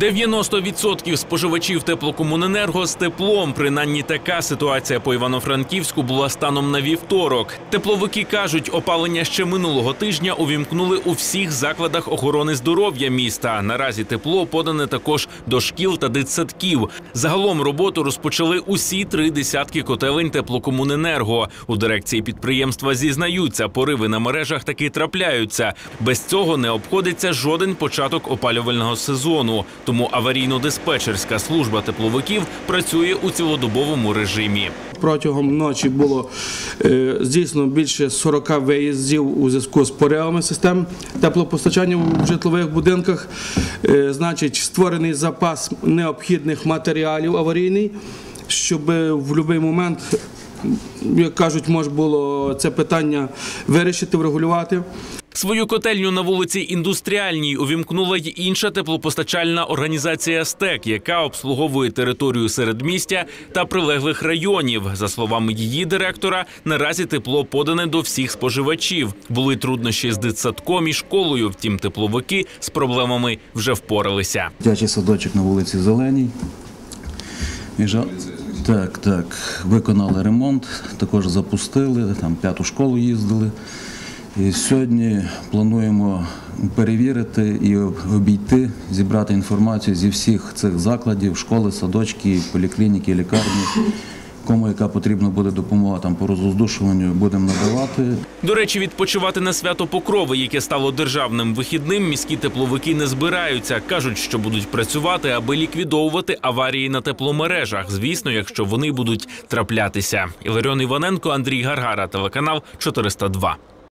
90% споживачів теплокомуненерго з теплом. Принаймні така ситуація по Івано-Франківську була станом на вівторок. Тепловики кажуть, опалення ще минулого тижня увімкнули у всіх закладах охорони здоров'я міста. Наразі тепло подане також до шкіл та дитсадків. Загалом роботу розпочали усі три десятки котелень теплокомуненерго. У дирекції підприємства зізнаються, пориви на мережах таки трапляються. Без цього не обходиться жоден початок опалювального сезону. Тому аварійно-диспетчерська служба тепловиків працює у цілодобовому режимі. Протягом ночі було е, здійснено більше 40 виїздів у зв'язку з поривами систем теплопостачання в житлових будинках. Е, значить, створений запас необхідних матеріалів аварійний, щоб в будь-який момент, як кажуть, можна було це питання вирішити, врегулювати. Свою котельню на вулиці Індустріальній увімкнула й інша теплопостачальна організація СТЕК, яка обслуговує територію середмістя та прилеглих районів. За словами її директора, наразі тепло подане до всіх споживачів. Були труднощі з дитсадком і школою. Втім, тепловики з проблемами вже впоралися. Дитячий садочок на вулиці Зеленій. Так, так. Виконали ремонт, також запустили, там п'яту школу їздили. І сьогодні плануємо перевірити і обійти, зібрати інформацію зі всіх цих закладів, школи, садочки, поліклініки, лікарні. Кому яка потрібна буде допомога там по розвоздушуванню, будемо надавати. До речі, відпочивати на свято Покрови, яке стало державним вихідним, міські тепловики не збираються. кажуть, що будуть працювати, аби ліквідовувати аварії на тепломережах. Звісно, якщо вони будуть траплятися. Іларіон Іваненко, Андрій Гаргара, телеканал 402.